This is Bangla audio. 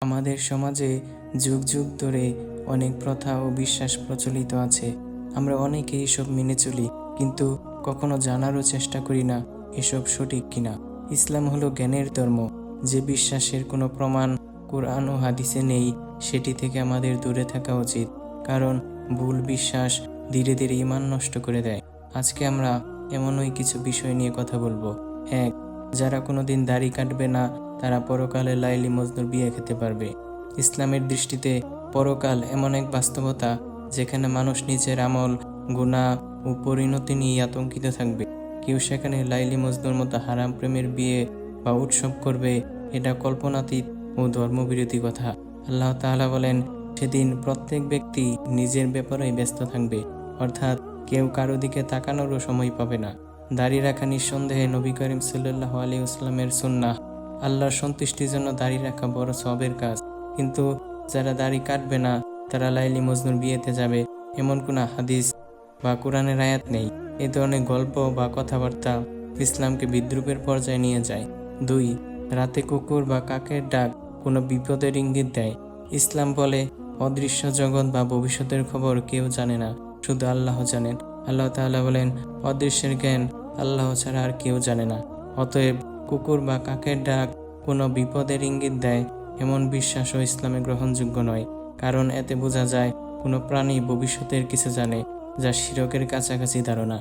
আমাদের সমাজে যুগ যুগ ধরে অনেক প্রথা ও বিশ্বাস প্রচলিত আছে। আমরা অনেকেই এসব মেনে চলি, কিন্তু কখনো জানারও চেষ্টা করি না এসব সঠিক কিনা। ইসলাম হলো জ্ঞানের ধর্ম। যে বিশ্বাসের কোনো প্রমাণ কোরআন ও হাদিসে নেই, সেটি থেকে আমাদের দূরে থাকা উচিত, কারণ ভুল বিশ্বাস ধীরে ধীরে ইমান নষ্ট করে দেয়। আজকে আমরা এমনই কিছু বিষয় নিয়ে কথা বলব। এক, যারা কোনোদিন দাড়ি কাটবে না তারা পরকালে লাইলি মজনুর বিয়ে খেতে পারবে। ইসলামের দৃষ্টিতে পরকাল এমন এক বাস্তবতা যেখানে মানুষ নিজের আমল গুণা ও পরিণতি নিয়ে আতঙ্কিত থাকবে। কেউ সেখানে লাইলি মজনুর মতো হারাম প্রেমের বিয়ে বা উৎসব করবে, এটা কল্পনাতীত ও ধর্মবিরোধী কথা। আল্লাহ তাআলা বলেন, সেদিন প্রত্যেক ব্যক্তি নিজের ব্যাপারেই ব্যস্ত থাকবে, অর্থাৎ কেউ কারও দিকে তাকানোরও সময় পাবে না। দাড়ি রাখা নিঃসন্দেহে নবী করিম সাল্লাহ আলী ইসলামের সুন্নাহ আল্লাহর সন্তুষ্টির জন্য দাড়ি রাখা বড় সবের কাজ। কিন্তু যারা দাড়ি কাটবে না, তারা লাইলি মজনুর বিয়েতে যাবে, এমন কোনো হাদিস বা কোরআনের আয়াত নেই। এ ধরনের গল্প বা কথাবার্তা ইসলামকে বিদ্রুপের পর্যায়ে নিয়ে যায়। দুই, রাতে কুকুর বা কাকের ডাক কোনো বিপদের ইঙ্গিত দেয়। ইসলাম বলে, অদৃশ্য জগৎ বা ভবিষ্যতের খবর কেউ জানে না, শুধু আল্লাহ জানেন। আল্লাহ তাআলা বলেন, অদৃশ্যের জ্ঞান আল্লাহ ছাড়া আর কেউ জানে না। অতএব কুকুর বা কাকের ডাক কোনো বিপদের ইঙ্গিত দেয়, এমন বিশ্বাসও ইসলামে গ্রহণযোগ্য নয়। কারণ এতে বোঝা যায়, কোনো প্রাণী ভবিষ্যতের কিছু জানে, যা শিরকের কাছাকাছি ধারণা।